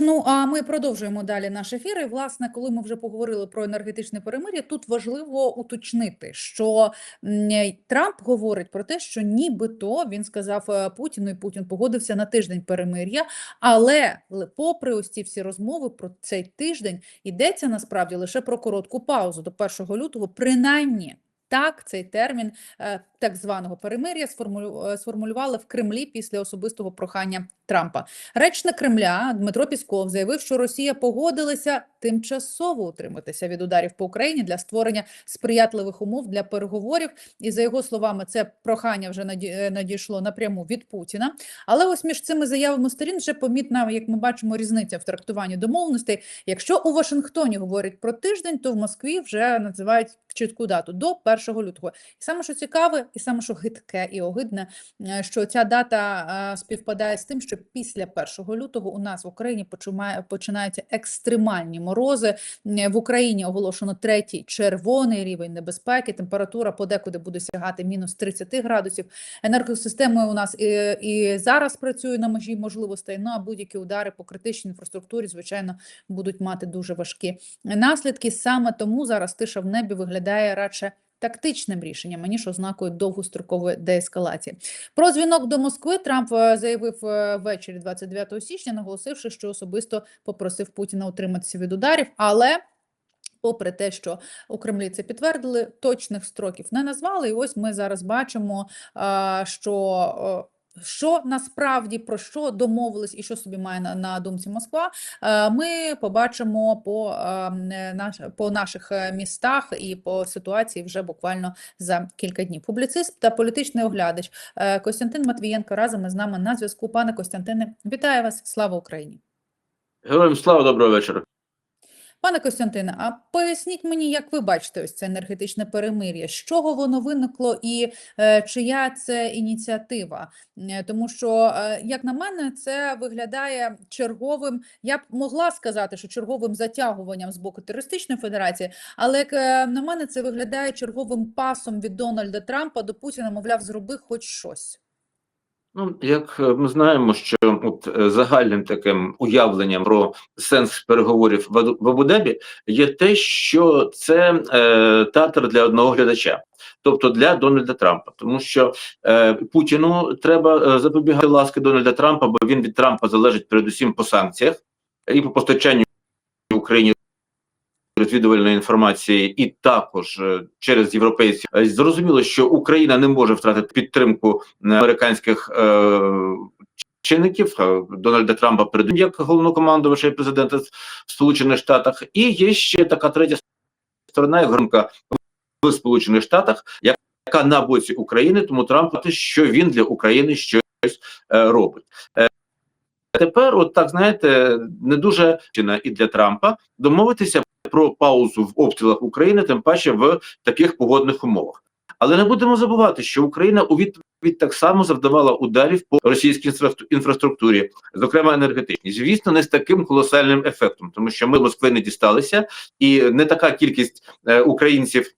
Ну, а ми продовжуємо далі наш ефір. І, власне, коли ми вже поговорили про енергетичне перемир'я, тут важливо уточнити, що Трамп говорить про те, що нібито він сказав е, Путіну, і Путін погодився на тиждень перемир'я. Але попри ось ці всі розмови про цей тиждень, йдеться насправді лише про коротку паузу до 1 лютого, принаймні. Так, цей термін е, так званого перемир'я е, сформулювали в Кремлі після особистого прохання Трампа. Речник Кремля Дмитро Пісков заявив, що Росія погодилася тимчасово утриматися від ударів по Україні для створення сприятливих умов для переговорів. І за його словами, це прохання вже е, надійшло напряму від Путіна. Але ось між цими заявами сторін вже помітна, як ми бачимо, різниця в трактуванні домовленостей. Якщо у Вашингтоні говорять про тиждень, то в Москві вже називають чітку дату до 1 лютого. І саме що цікаве, і саме що гидке і огидне, е, що ця дата е, співпадає з тим, що після 1 лютого у нас в Україні починаються екстремальні морози. В Україні оголошено третій червоний рівень небезпеки. Температура подекуди буде сягати мінус 30 градусів. Енергосистема у нас і, і зараз працює на межі можливостей. Ну а будь-які удари по критичній інфраструктурі, звичайно, будуть мати дуже важкі наслідки. Саме тому зараз тиша в небі виглядає радше тактичним рішенням, аніж ознакою довгострокової деескалації. Про дзвінок до Москви Трамп е, заявив е, ввечері 29 січня, наголосивши, що особисто попросив Путіна утриматися від ударів, але. Попри те, що у Кремлі це підтвердили, точних строків не назвали. І ось ми зараз бачимо, що. Що насправді про що домовились і що собі має на, на думці Москва, е, ми побачимо по, е, е, наш, по наших містах і по ситуації вже буквально за кілька днів. Публіцист та політичний оглядач Костянтин Матвієнко разом із нами на зв'язку. Пане Костянтине, вітаю вас! Слава Україні! Героям слава, доброго вечора. Пане Костянтине, а поясніть мені, як ви бачите ось це енергетичне перемир'я? З чого воно виникло і е, чия це ініціатива? Е, Тому що, е, як на мене, це виглядає черговим. Я б могла сказати, що черговим затягуванням з боку терористичної федерації, але як е, на мене, це виглядає черговим пасом від Дональда Трампа до Путіна, мовляв, зроби хоч щось. Ну, як е, ми знаємо, що от е, загальним таким уявленням про сенс переговорів в Абу-Дабі є те, що це е, театр для одного глядача, тобто для Дональда Трампа, тому що е, Путіну треба е, запобігати ласки Дональда Трампа, бо він від Трампа залежить передусім по санкціях і по постачанню Україні розвідувальної інформації, і також е, через європейців Е, зрозуміло, що Україна не може втратити підтримку е, американських чинників Дональда Трампа перед як головнокомандувача і президента в Сполучених Штатах. І є ще така третя сторона, як громка в Сполучених Штатах, яка на боці України, тому Трамп що він для України щось робить. Тепер, от так знаєте, не дуже і для Трампа домовитися про паузу в обстрілах України, тим паче в таких погодних умовах. Але не будемо забувати, що Україна у відповідь так само завдавала ударів по російській інфраструк- інфраструктурі, зокрема енергетичній. Звісно, не з таким колосальним ефектом, тому що ми Москви не дісталися, і не така кількість е, українців.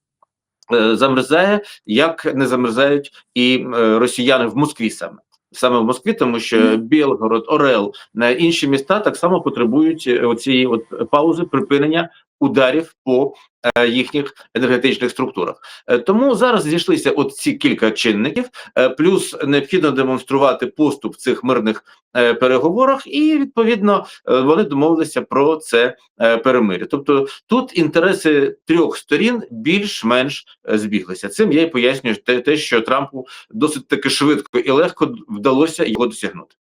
е, Замерзає, як не замерзають і е, росіяни в Москві саме саме в Москві, тому що Білгород, Орел, на інші міста так само потребують цієї от паузи припинення ударів по е, їхніх енергетичних структурах. Е, тому зараз зійшлися от ці кілька чинників, е, плюс необхідно демонструвати поступ в цих мирних переговорах, і відповідно вони домовилися про це перемир'я. Тобто тут інтереси трьох сторін більш-менш збіглися. Цим я і пояснюю те, що Трампу досить таки швидко і легко вдалося його досягнути.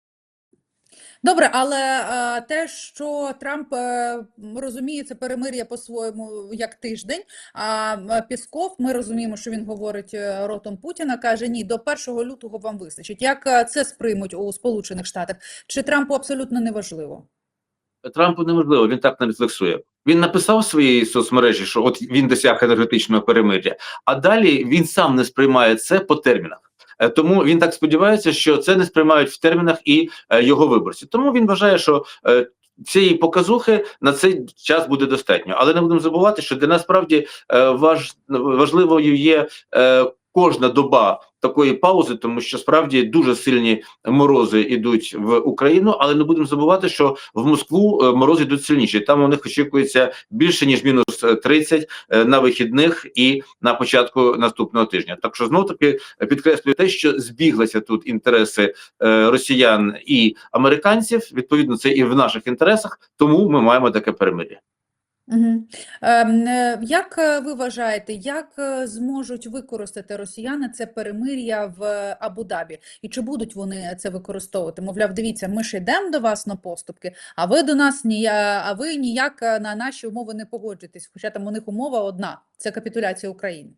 Добре, але е, те, що Трамп е, розуміє це перемир'я по-своєму як тиждень, а Пісков, ми розуміємо, що він говорить е, ротом Путіна, каже: ні, до 1 лютого вам вистачить. Як це сприймуть у Сполучених Штатах? Чи Трампу абсолютно неважливо? Трампу неможливо, він так не рефлексує. Він написав в своїй соцмережі, що от він досяг енергетичного перемир'я, а далі він сам не сприймає це по термінах. Е, Тому він так сподівається, що це не сприймають в термінах і е, його виборці. Тому він вважає, що е, цієї показухи на цей час буде достатньо. Але не будемо забувати, що для нас справді важ, важливою є кожна доба такої паузи, тому що справді дуже сильні морози йдуть в Україну, але не будемо забувати, що в Москву е, морози йдуть сильніші. Там у них очікується більше ніж мінус е, 30 е, на вихідних і на початку наступного тижня. Так що знов таки підкреслюю те, що збіглися тут інтереси е, росіян і американців. Відповідно, це і в наших інтересах, тому ми маємо таке перемир'я. Угу. Е, як е, ви вважаєте, як е, зможуть використати росіяни це перемир'я в Абу-Дабі? І чи будуть вони це використовувати? Мовляв, дивіться, ми ж йдемо до вас на поступки, а ви до нас ніяк, а ви ніяк на наші умови не погоджуєтесь. Хоча там у них умова одна це капітуляція України.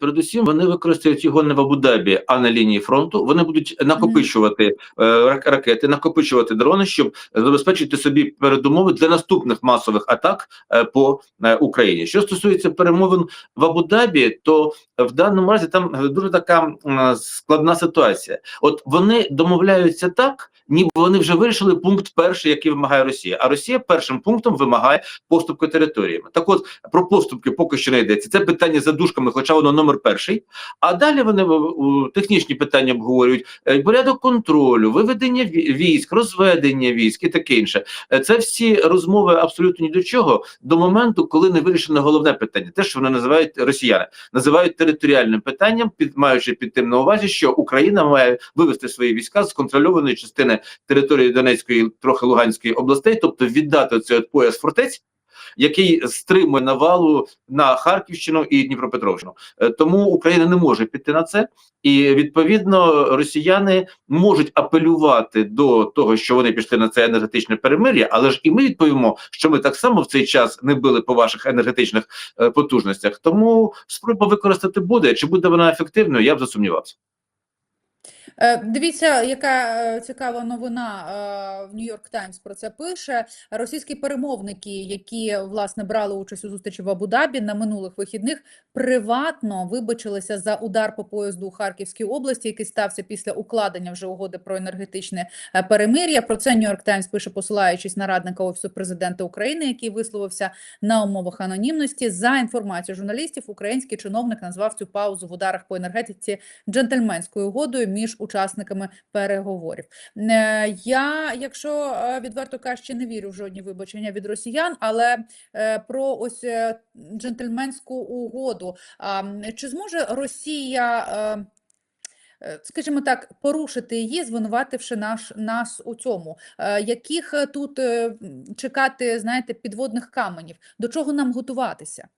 Передусім, вони використають його не в Абу-Дабі, а на лінії фронту. Вони будуть накопичувати е, рак- ракети, накопичувати дрони, щоб забезпечити собі передумови для наступних масових атак е, по е, Україні. Що стосується перемовин в Абу-Дабі, то в даному разі там е, дуже така складна ситуація. От вони домовляються так, ніби вони вже вирішили пункт перший, який вимагає Росія. А Росія першим пунктом вимагає поступки територіями. Так, от про поступки поки що не йдеться. Це питання за дужками, хоча воно номер перший. А далі вони в- технічні питання обговорюють е, порядок контролю, виведення ві- військ, розведення військ і таке інше. Е, Це всі розмови абсолютно ні до чого до моменту, коли не вирішено головне питання, те, що вони називають росіяни, називають територіальним питанням, під маючи під тим на увазі, що Україна має вивести свої війська з контрольованої частини території Донецької, трохи Луганської областей, тобто віддати цей пояс фортець. Який стримує навалу на Харківщину і Дніпропетровщину, Е, тому Україна не може піти на це, і відповідно росіяни можуть апелювати до того, що вони пішли на це енергетичне перемир'я, але ж і ми відповімо, що ми так само в цей час не били по ваших енергетичних е, потужностях. Тому спроба використати буде. Чи буде вона ефективною? Я б засумнівався. Е, Дивіться, яка е, цікава новина е, в Нью-Йорк Таймс про це пише. Російські перемовники, які власне брали участь у зустрічі в Абу-Дабі на минулих вихідних, приватно вибачилися за удар по поїзду у Харківській області, який стався після укладення вже угоди про енергетичне перемир'я. Про це Нью-Йорк Таймс пише, посилаючись на радника офісу президента України, який висловився на умовах анонімності. За інформацією журналістів, український чиновник назвав цю паузу в ударах по енергетиці джентльменською угодою між учасниками переговорів. Е, Я, якщо е, відверто кажучи, не вірю в жодні вибачення від росіян, але е, про ось джентльменську угоду. Чи зможе Росія, скажімо так, порушити її, звинувативши наш, нас у цьому? Яких тут чекати, знаєте, підводних каменів? До чого нам готуватися?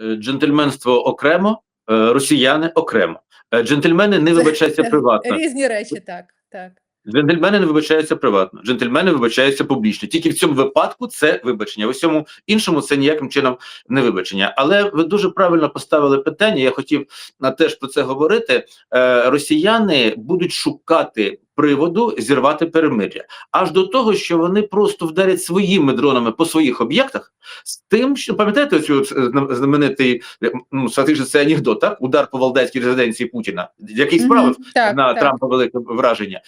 Джентльменство окремо, росіяни окремо. Е, Джентльмени не вибачаються приватно. Різні речі, так, так. Джентльмени не вибачаються приватно, джентльмени вибачаються публічно. Тільки в цьому випадку це вибачення. В усьому іншому це ніяким чином не вибачення. Але ви дуже правильно поставили питання. Я хотів на теж про це говорити. Е, росіяни будуть шукати приводу зірвати перемир'я, аж до того, що вони просто вдарять своїми дронами по своїх об'єктах, з тим, що пам'ятаєте цю е, зна- знаменитий е, ну фактично це анекдот, так удар по валдайській резиденції Путіна, який справив Мгм, так, на так. Трампа велике враження.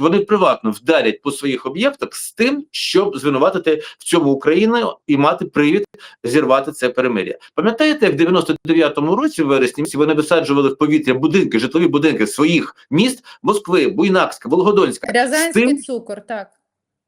Вони приватно вдарять по своїх об'єктах з тим, щоб звинуватити в цьому Україну і мати привід зірвати це перемир'я. Пам'ятаєте, як в 99-му році, в вересні, вони висаджували в повітря будинки, житлові будинки своїх міст Москви, Буйнакська, Вологодонська. З Рязанський тим, цукор, так.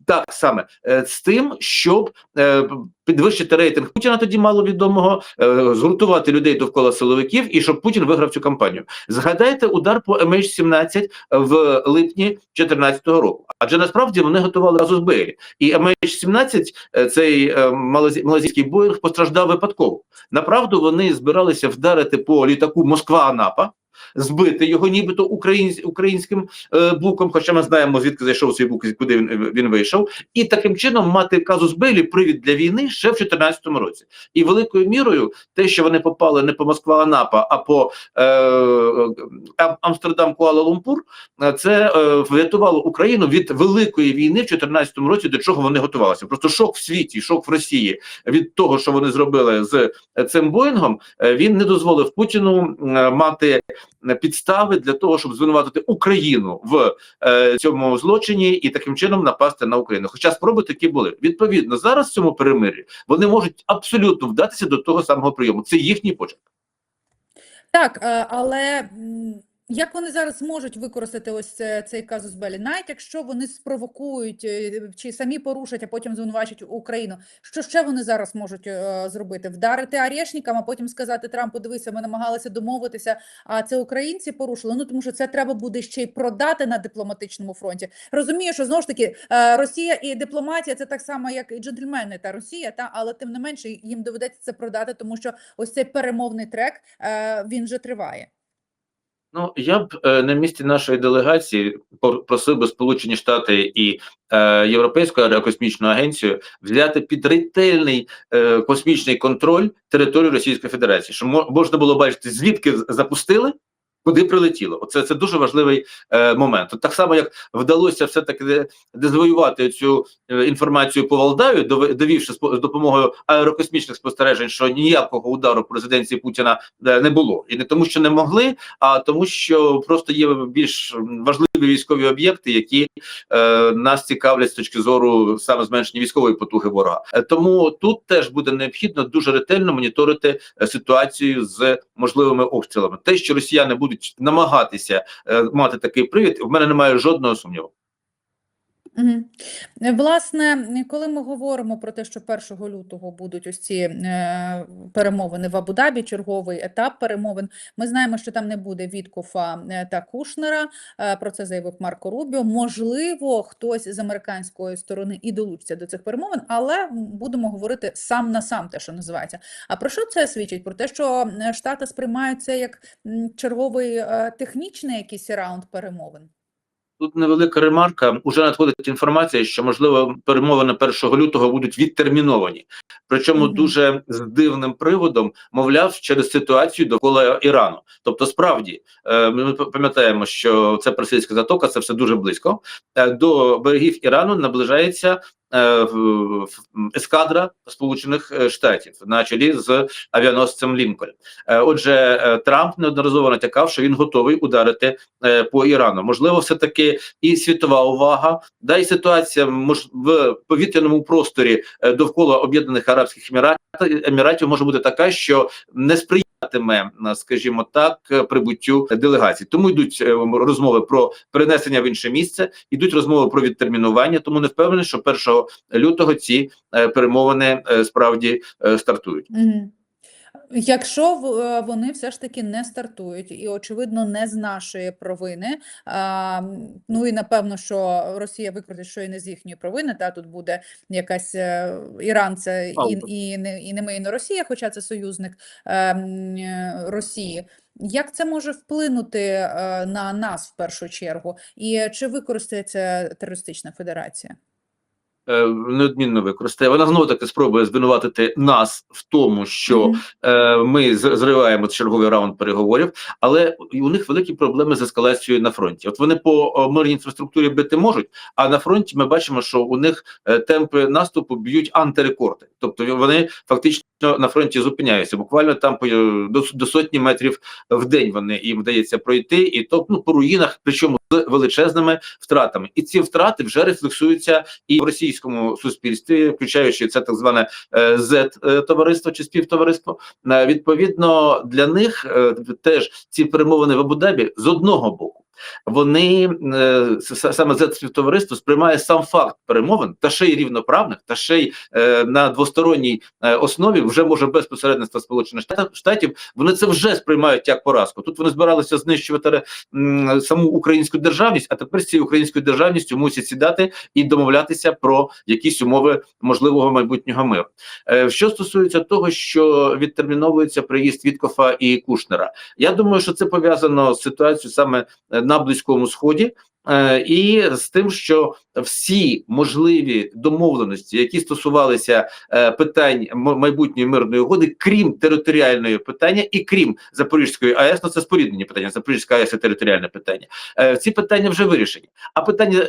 Так саме е, з тим, щоб е, підвищити рейтинг Путіна, тоді маловідомого, е, згуртувати людей довкола силовиків і щоб Путін виграв цю кампанію. Згадайте удар по MH17 в липні 2014 року. Адже насправді вони готували разу з Бейлі. І MH17, е, цей малазі- малазійський боїнг, постраждав випадково. Направду вони збиралися вдарити по літаку Москва-Анапа. Збити його, нібито українсь, українським е, буком, хоча ми знаємо, звідки зайшов цей бук і куди він, він вийшов, і таким чином мати казус Белі привід для війни ще в 2014 році. І великою мірою те, що вони попали не по Москва-Анапа, а по е, Ам- Амстердам-Куала-Лумпур, е, це е, врятувало Україну від великої війни в 2014 році, до чого вони готувалися. Просто шок в світі, шок в Росії від того, що вони зробили з е, цим Боїнгом, е, він не дозволив Путіну мати підстави для того, щоб звинуватити Україну в е, цьому злочині і таким чином напасти на Україну. Хоча спроби такі були. Відповідно, зараз в цьому перемир'ї вони можуть абсолютно вдатися до того самого прийому. Це їхній почерк. Так, е, але як вони зараз зможуть використати ось це- цей казус Белі, навіть якщо вони спровокують е, чи самі порушать, а потім звинувачать Україну, що ще вони зараз можуть е, зробити? Вдарити арешникам, а потім сказати Трампу, дивися, ми намагалися домовитися, а це українці порушили. Ну тому що це треба буде ще й продати на дипломатичному фронті. Розумію, що знову ж таки е, Росія і дипломатія це так само, як і джентльмени та Росія, та але тим не менше їм доведеться це продати, тому що ось цей перемовний трек він вже триває. Ну я б е, на місці нашої делегації просив би Сполучені Штати і е, Європейську аерокосмічну агенцію взяти під ретельний е, космічний контроль території Російської Федерації, щоб можна було бачити, звідки запустили. Куди прилетіло? Оце це дуже важливий е, момент. От так само, як вдалося все-таки де- дезавоювати цю е, інформацію по Валдаю, дов- довівши з допомогою аерокосмічних спостережень, що ніякого удару по резиденції Путіна е, не було, і не тому, що не могли, а тому, що просто є більш важливі військові об'єкти, які е, нас цікавлять з точки зору саме зменшення військової потуги ворога. Е, тому тут теж буде необхідно дуже ретельно моніторити ситуацію з можливими обстрілами. Те, що росіяни будуть намагатися е, мати такий привід, в мене немає жодного сумніву. Власне, коли ми говоримо про те, що 1 лютого будуть ось ці е, перемовини в Абу-Дабі, черговий етап перемовин, ми знаємо, що там не буде Віткофа е, та Кушнера. Е, про це заявив Марко Рубіо. Можливо, хтось з американської сторони і долучиться до цих перемовин, але будемо говорити сам на сам, те, що називається. А про що це свідчить? Про те, що Штати сприймають це як черговий технічний якийсь раунд перемовин. Тут невелика ремарка. Уже надходить інформація, що можливо перемовини 1 лютого будуть відтерміновані. Причому Мгм. дуже з дивним приводом, мовляв, через ситуацію довкола Ірану. Тобто, справді е, ми пам'ятаємо, що це Персидська затока, це все дуже близько. Е, До берегів Ірану наближається. Ескадра Сполучених е, Штатів на чолі з авіаносцем Лінкольн. Е, Отже, Трамп неодноразово натякав, що він готовий ударити по Ірану. Можливо, все таки і світова увага, да і ситуація в повітряному просторі е, довкола Об'єднаних Арабських Еміратів, може бути така, що не сприятиме, е, скажімо так, е, прибуттю делегацій. Тому йдуть е, розмови про перенесення в інше місце, йдуть розмови про відтермінування. Тому не впевнений, що 1 лютого ці перемовини справді стартують. Якщо е, вони все ж таки не стартують, і очевидно, не з нашої провини. Ну і напевно, що Росія викрутить, що і не з їхньої провини. Та тут буде якась е, Іран, це і, і не і не не Росія, хоча це союзник е, Росії. Як це може вплинути на нас в першу чергу? І чи використається терористична федерація? Е, неодмінно використає. Вона знову таки спробує звинуватити нас в тому, що е, ми зриваємо черговий раунд переговорів, але у них великі проблеми з ескалацією на фронті. От вони по мирній інфраструктурі бити можуть, а на фронті ми бачимо, що у них е, темпи наступу б'ють антирекорди. Тобто вони фактично на фронті зупиняються. Буквально там е, до, до сотні метрів в день вони їм вдається пройти, і то ну, по руїнах, причому з величезними втратами. І ці втрати вже рефлексуються і в російському суспільстві, включаючи це так зване z товариство чи співтовариство. Е, Відповідно, для них е, теж ці перемовини в Абу-Дабі з одного боку. Вони е, саме z співтовариство сприймає сам факт перемовин та ще й рівноправних, та ще й е, на двосторонній е, основі вже може без посередництва Сполучених Штатів. Вони це вже сприймають як поразку. Тут вони збиралися знищувати саму українську державність, а тепер з цією українською державністю мусять сідати і домовлятися про якісь умови можливого майбутнього миру. Що стосується того, що відтерміновується приїзд Віткофа і Кушнера, я думаю, що це пов'язано з ситуацією саме на близькому сході. е, І з тим, що всі можливі домовленості, які стосувалися е, питань майбутньої мирної угоди, крім територіальної питання і крім Запорізької АЕС, ну це споріднені питання. Запорізька АЕС це територіальне питання. Е, Ці питання вже вирішені. А питання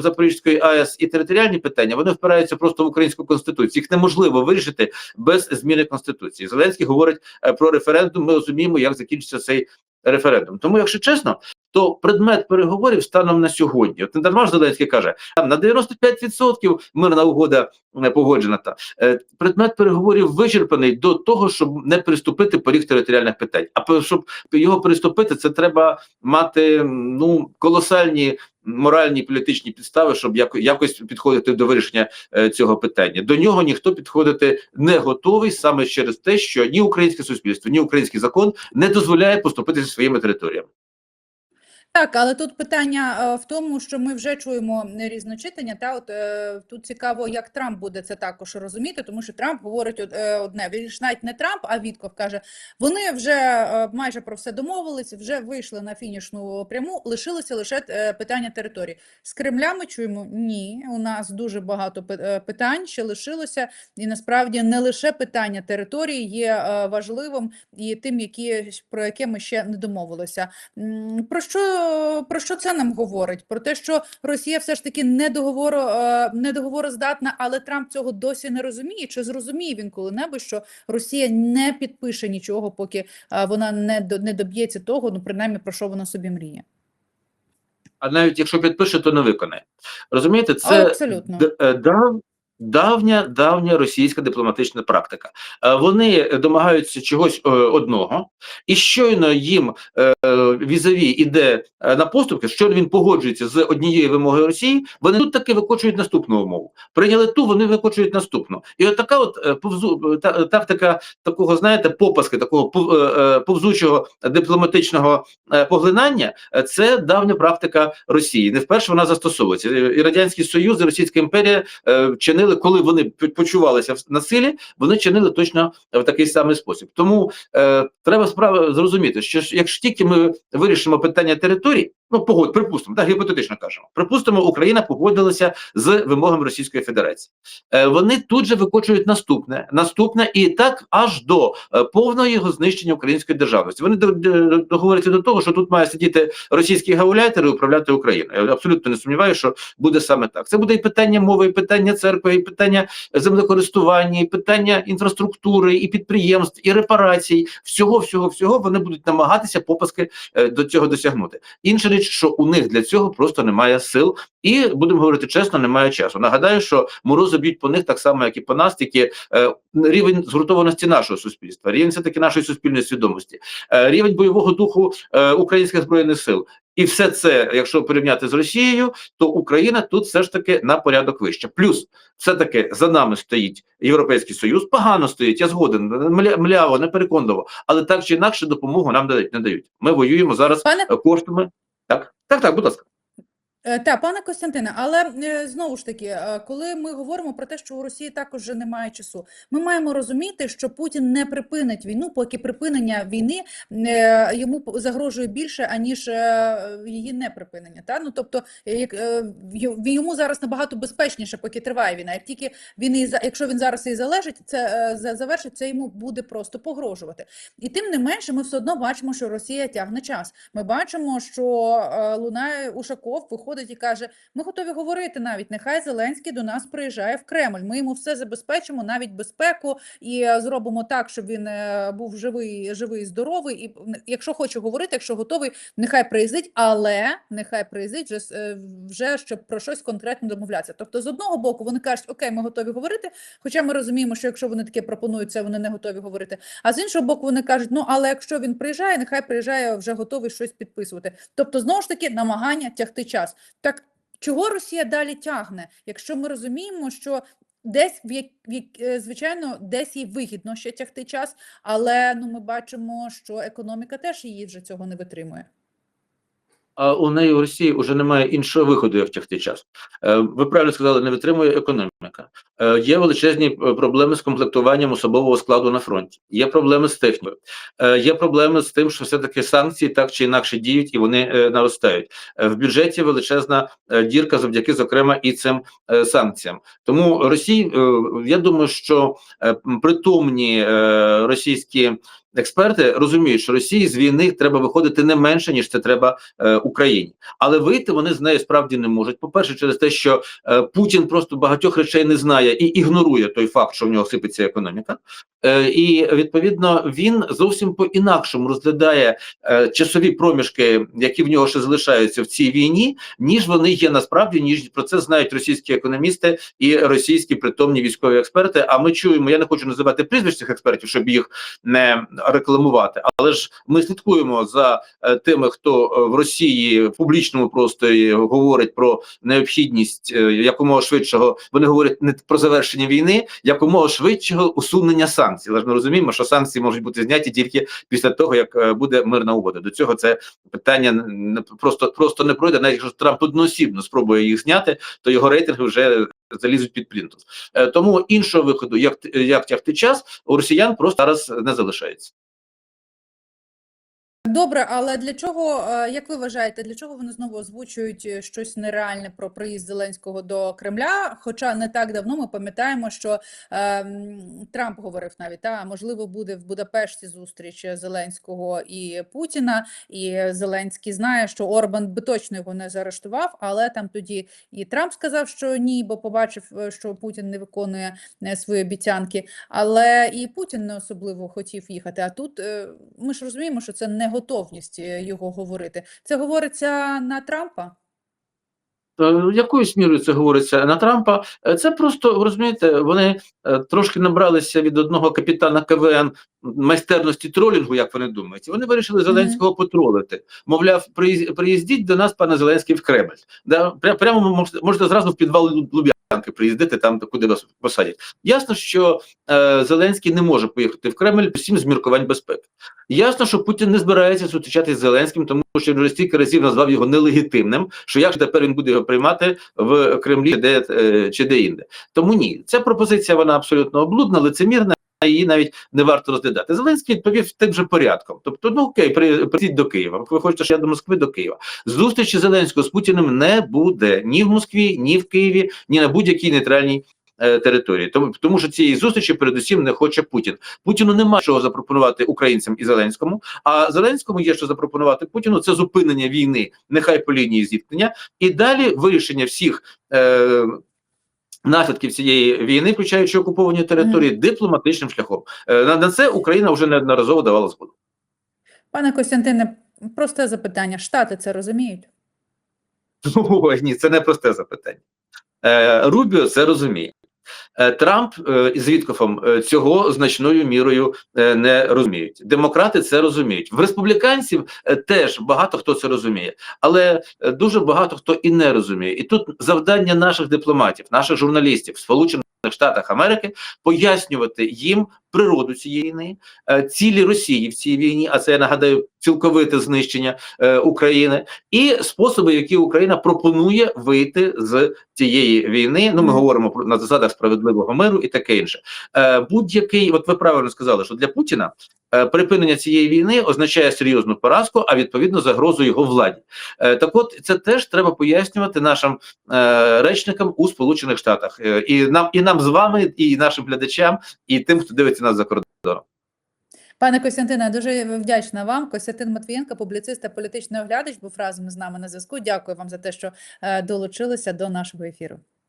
Запорізької АЕС і територіальні питання вони впираються просто в українську конституцію. Їх неможливо вирішити без зміни конституції. Зеленський говорить про референдум. Ми розуміємо, як закінчиться цей референдум. Тому, якщо чесно, то предмет переговорів станом на сьогодні. От не ж Зеленський каже, на 95% мирна угода не погоджена. Та Е, предмет переговорів вичерпаний до того, щоб не приступити поріг територіальних питань. А щоб його приступити, це треба мати ну колосальні моральні політичні підстави, щоб яко- якось підходити до вирішення е, цього питання. До нього ніхто підходити не готовий саме через те, що ні українське суспільство, ні український закон не дозволяє поступити зі своїми територіями. Так, але тут питання е, в тому, що ми вже чуємо різночитання. Та от е, тут цікаво, як Трамп буде це також розуміти, тому що Трамп говорить е, одне. Він ж навіть не Трамп, а Вітков каже: вони вже майже про все домовились, вже вийшли на фінішну пряму. Лишилося лише питання території. З Кремля ми чуємо ні. У нас дуже багато пи- питань ще лишилося, і насправді не лише питання території є важливим і тим, які про яке ми ще не домовилися. Про що, про що це нам говорить? Про те, що Росія все ж таки недоговоро, е, недоговороздатна, але Трамп цього досі не розуміє. Чи зрозуміє він коли-небудь, що Росія не підпише нічого, поки е, вона не, не доб'ється того, ну принаймні про що вона собі мріє? А навіть якщо підпише, то не виконає. Розумієте, це Абсолютно. е, дав, давня, давня російська дипломатична практика. Е, Вони домагаються чогось е, одного, і щойно їм е, візаві іде на поступки, щойно він погоджується з однією вимогою Росії, вони тут таки викочують наступну умову. Прийняли ту, вони викочують наступну. І от така от повзу, та, тактика такого, знаєте, попаски, такого пов- повзучого дипломатичного поглинання, це давня практика Росії. Не вперше вона застосовується. І Радянський Союз, і Російська імперія е, чинили, коли вони почувалися в- на силі, вони чинили точно в такий самий спосіб. Тому е, треба справа зрозуміти, що якщо тільки ми вирішимо питання територій, ну погодь, припустимо, так гіпотетично кажемо, припустимо, Україна погодилася з вимогами Російської Федерації. Е, вони тут же викочують наступне, наступне, і так аж до е, повного його знищення української державності. Вони до- до- договоряться до того, що тут має сидіти російський гауляйтер і управляти Україною. Я абсолютно не сумніваюся, що буде саме так. Це буде і питання мови, і питання церкви, і питання землекористування, і питання інфраструктури, і підприємств, і репарацій. Всього, всього, всього вони будуть намагатися попаски е, до цього досягнути. Інша річ, що у них для цього просто немає сил, і будемо говорити чесно, немає часу. Нагадаю, що морози б'ють по них так само, як і по нас, тільки е, рівень згуртованості нашого суспільства, рівень все таки нашої суспільної свідомості, е, рівень бойового духу е, українських збройних сил. І все це, якщо порівняти з Росією, то Україна тут все ж таки на порядок вище. Плюс, все таки за нами стоїть Європейський Союз, погано стоїть, я згоден, мля- мляво, непереконливо, але так чи інакше допомогу нам не дають. Ми воюємо зараз Пане коштами. Так, так, так, будь ласка. Е, Та, пане Костянтине, але е, знову ж таки, е, коли ми говоримо про те, що у Росії також вже немає часу, ми маємо розуміти, що Путін не припинить війну, поки припинення війни йому загрожує більше, аніж її неприпинення. Та? Ну, тобто, як, йому зараз набагато безпечніше, поки триває війна. Як тільки він і якщо він зараз і залежить, це завершить, це йому буде просто погрожувати. І тим не менше, ми все одно бачимо, що Росія тягне час. Ми бачимо, що лунає Ушаков, виходить і каже: ми готові говорити навіть. Нехай Зеленський до нас приїжджає в Кремль. Ми йому все забезпечимо, навіть безпеку, і е, зробимо так, щоб він е, був живий, живий, здоровий. І якщо хоче говорити, якщо готовий, нехай приїздить, але нехай приїздить вже, е, вже щоб про щось конкретно домовлятися. Тобто, з одного боку, вони кажуть, окей, ми готові говорити. Хоча ми розуміємо, що якщо вони таке пропонують, це вони не готові говорити. А з іншого боку, вони кажуть: ну але якщо він приїжджає, нехай приїжджає вже готовий щось підписувати. Тобто, знову ж таки, намагання тягти час. Так чого Росія далі тягне, якщо ми розуміємо, що десь в е, звичайно, десь їй вигідно ще тягти час, але ну ми бачимо, що економіка теж її вже цього не витримує. А у неї у Росії вже немає іншого виходу, як тягти час. Е, Ви правильно сказали, не витримує економіка. Е, Є величезні е, проблеми з комплектуванням особового складу на фронті. Є проблеми з технікою. Є проблеми з тим, що все-таки санкції так чи інакше діють і вони наростають. В бюджеті величезна дірка завдяки, зокрема, і цим санкціям. Тому Росії, я думаю, що притомні російські експерти розуміють, що Росії з війни треба виходити не менше ніж це треба е, Україні, але вийти вони з нею справді не можуть. По перше, через те, що е, Путін просто багатьох речей не знає і ігнорує той факт, що в нього сипеться економіка. Е, і відповідно він зовсім по інакшому розглядає е, часові проміжки, які в нього ще залишаються в цій війні, ніж вони є насправді, ніж про це знають російські економісти і російські притомні військові експерти. А ми чуємо, я не хочу називати прізвищ цих експертів, щоб їх не рекламувати, але ж ми слідкуємо за е, тими, хто в Росії в публічному просторі говорить про необхідність якомога швидшого. Вони говорять не про завершення війни, якомога швидшого усунення санкцій. Але ж ми розуміємо, що санкції можуть бути зняті тільки після того, як е, буде мирна угода. До цього це питання просто просто не пройде. Навіть якщо Трамп одноосібно спробує їх зняти, то його рейтинги вже залізуть під плінтус. Е, Тому іншого виходу, як як тягти час, у росіян просто зараз не залишається. Добре, але для чого, е, як ви вважаєте, для чого вони знову озвучують е, щось нереальне про приїзд Зеленського до Кремля? Хоча не так давно ми пам'ятаємо, що е, Трамп говорив навіть, та можливо буде в Будапешті зустріч Зеленського і Путіна, і Зеленський знає, що Орбан би точно його не заарештував, але там тоді і Трамп сказав, що ні, бо побачив, е, що Путін не виконує свої обіцянки. Але і Путін не особливо хотів їхати. А тут е, ми ж розуміємо, що це не готовність е, його говорити. Це говориться на Трампа. Е, Якоюсь мірою це говориться на Трампа. Е, Це просто розумієте, вони трошки набралися від одного капітана КВН майстерності тролінгу, як вони думають. І вони вирішили Зеленського потролити. Мовляв, приїздіть до нас, пане Зеленський, в Кремль. Да? Прямо можете, можете зразу в підвал Лу- Луб'янки приїздити там, куди вас посадять. Ясно, що е, Зеленський не може поїхати в Кремль усім з міркувань безпеки. Ясно, що Путін не збирається зустрічатися з Зеленським, тому що вже стільки разів назвав його нелегітимним. Що як тепер він буде його приймати в Кремлі, де е, чи де інде? Тому ні, ця пропозиція вона абсолютно облудна, лицемірна. Її навіть не варто розглядати. Зеленський відповів тим же порядком. Тобто, ну окей, при- прийдіть до Києва. Ви хочете, я до Москви до Києва. Зустрічі Зеленського з Путіним не буде ні в Москві, ні в Києві, ні на будь-якій нейтральній е, території. Тому, тому що цієї зустрічі передусім не хоче Путін. Путіну нема чого запропонувати українцям і Зеленському. А Зеленському є що запропонувати Путіну. Це зупинення війни, нехай по лінії зіткнення, і далі вирішення всіх. Е, Наслідків цієї війни, включаючи окуповані території, дипломатичним шляхом Е, на, це Україна вже неодноразово давала згоду. Пане Костянтине, просте запитання. Штати це розуміють? Ой, ні, це не просте запитання. Е, Рубіо це розуміє. Е, Трамп е, з Віткофом е, цього значною мірою не розуміють. Демократи це розуміють. В республіканців теж багато хто це розуміє, але дуже багато хто і не розуміє. І тут завдання наших дипломатів, наших журналістів Сполучених Штатах Америки пояснювати їм природу цієї війни, цілі Росії в цій війні. А це я нагадаю цілковите знищення е, України, і способи, які Україна пропонує вийти з цієї війни. Ну, ми говоримо про на засадах справедливого миру і таке інше. Е, Будь-який, от ви правильно сказали, що для Путіна. е, Припинення цієї війни означає серйозну поразку, а відповідно загрозу його владі. Е, Так, от це теж треба пояснювати нашим е, речникам у Сполучених Штатах, і нам, і нам з вами, і нашим глядачам, і тим, хто дивиться нас за кордоном. Пане Костянтине, дуже вдячна вам. Костянтин Матвієнко, публіцист та політичний оглядач, був разом з нами на зв'язку. Дякую вам за те, що е, долучилися до нашого ефіру.